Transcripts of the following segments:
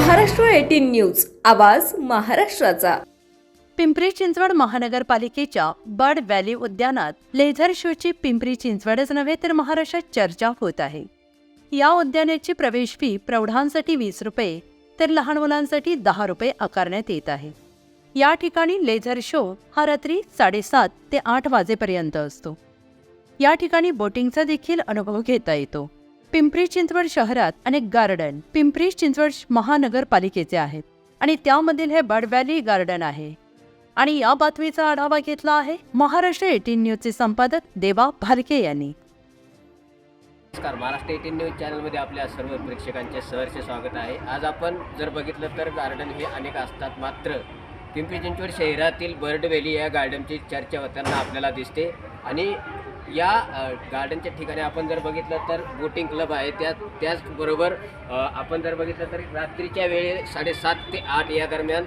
Maharashtra eighteen news. आवाज महाराष्ट्राचा. पिंपरी चिंचवड महानगरपालिकेच्या बर्ड व्हॅली उद्यानात लेझर शोची पिंपरी चिंचवडच नव्हे तर महाराष्ट्रात चर्चा होत आहे. या उद्यानाची प्रवेश फी प्रौढांसाठी वीस रुपये तर लहान मुलांसाठी दहा रुपये आकारण्यात येत आहे. या ठिकाणी लेझर शो हा रात्री साडेसात ते आठ वाजेपर्यंत असतो. या ठिकाणी बोटिंगचा देखील अनुभव घेता येतो. पिंपरी चिंचवड शहरात अनेक गार्डन पिंपरी चिंचवड महानगरपालिकेचे आहेत. आणि त्यामधील हे बड व्हॅली गार्डन आहे. आणि या बातमीचा आढावा घेतला आहे महाराष्ट्र एटीन न्यूजचे संपादक देवा भालके यांनी. नमस्कार महाराष्ट्र एटीन न्यूज चॅनलमध्ये आपल्या सर्व प्रेक्षकांचे सहर्ष स्वागत आहे. आज आपण जर बघितलं तर गार्डन हे अनेक असतात मात्र पिंपरी चिंचवड शहरातील बर्ड व्हॅली या गार्डनची चर्चा होताना आपल्याला दिसते. आणि या गार्डनच्या ठिकाणी आपण जर बघितलं तर बोटिंग क्लब आहे. त्या त्याचबरोबर आपण जर बघितलं तर रात्रीच्या वेळे साडेसात ते आठ या दरम्यान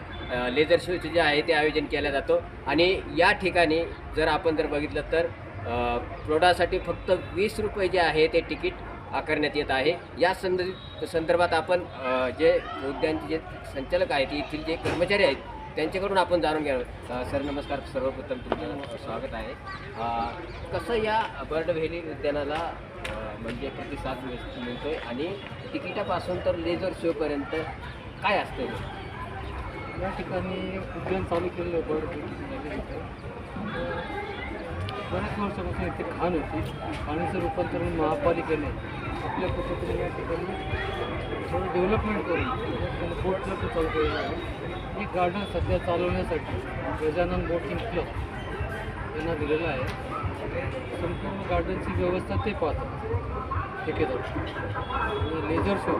लेझर शोचे जे आहे ते आयोजन केलं जातो. आणि या ठिकाणी जर आपण जर बघितलं तर प्रौढासाठी फक्त वीस रुपये जे आहे ते तिकीट आकारण्यात येत आहे. या संदर्भ संदर्भात आपण जे उद्यानचे जे संचालक आहेत येथील जे कर्मचारी आहेत त्यांच्याकडून आपण जाणून घ्या सर नमस्कार. सर्वप्रथम तुमचं स्वागत आहे. कसं या बर्ड व्हॅली उद्यानाला म्हणजे प्रतिसाद मिळतो आहे आणि तिकिटापासून तर लेझर शोपर्यंत काय असतं या ठिकाणी उद्यान चालू केलेलं बर्ड झाले बऱ्याच वर्षापासून इथे खाण होती. खाण्याचं रूपांतरण महापालिकेने आपल्या पद्धतीने या ठिकाणी थोडं डेव्हलपमेंट करून त्यांना बोट क्लब चालू केलेलं आहे. हे गार्डन सध्या चालवण्यासाठी गजानन बोटिंग क्लब त्यांना दिलेलं आहे. संपूर्ण गार्डनची व्यवस्था ते पाहतात. ठेकेदार आणि लेझर शो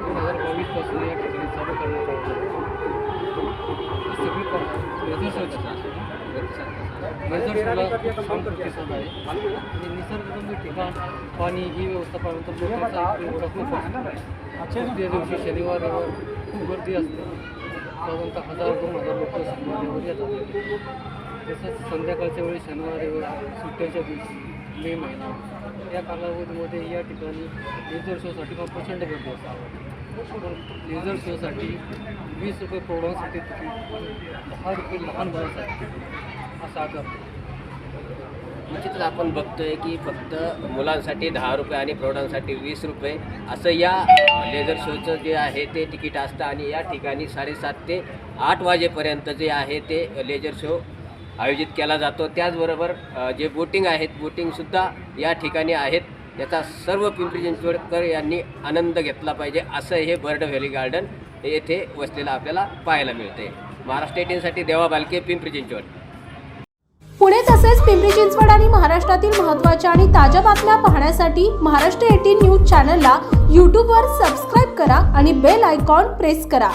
दोन हजार बावीसपासून या ठिकाणी चालू करण्यात आलेला आहे. सगळी लेझर शोची निसर्गरम्य ठिकाण पाणी ही व्यवस्था दिवशी शनिवार रविवार खूप गर्दी असते. साधारणतः हजार दोन हजार लोक शनिवार येतात. तसंच संध्याकाळच्या वेळी शनिवार रविवार सुट्ट्याच्या दिवशी मे महिना या कालावधीमध्ये या ठिकाणी लेझर शोसाठी पण प्रचंड गर्दी असते. पण लेझर शोसाठी वीस रुपये प्रौढांसाठी तिकीट दहा रुपये लहान मुलांसाठी असा करतो निश्चितच आपण बघतोय की फक्त मुलांसाठी दहा रुपये आणि प्रौढांसाठी वीस रुपये असं या लेझर शोचं जे आहे ते तिकीट असतं आणि या ठिकाणी साडेसात ते आठ वाजेपर्यंत जे आहे ते लेझर शो आयोजित केला जातो. त्याचबरोबर जे बोटिंग आहेत बोटिंगसुद्धा या ठिकाणी आहेत. याचा सर्व पिंपरी चिंचवडकर यांनी आनंद घेतला पाहिजे असं हे बर्ड व्हॅली गार्डन येथे वसलेलं आपल्याला पाहायला मिळते. महाराष्ट्र एटीनसाठी देवा बालके पिंपरी चिंचवड. पुणे तसेच पिंपरी चिंचवड आणि महाराष्ट्रातील महत्त्वाच्या आणि ताज्या बातम्या पाहण्यासाठी महाराष्ट्र एटीन न्यूज चॅनलला यूट्यूबवर सबस्क्राईब करा आणि बेल आयकॉन प्रेस करा.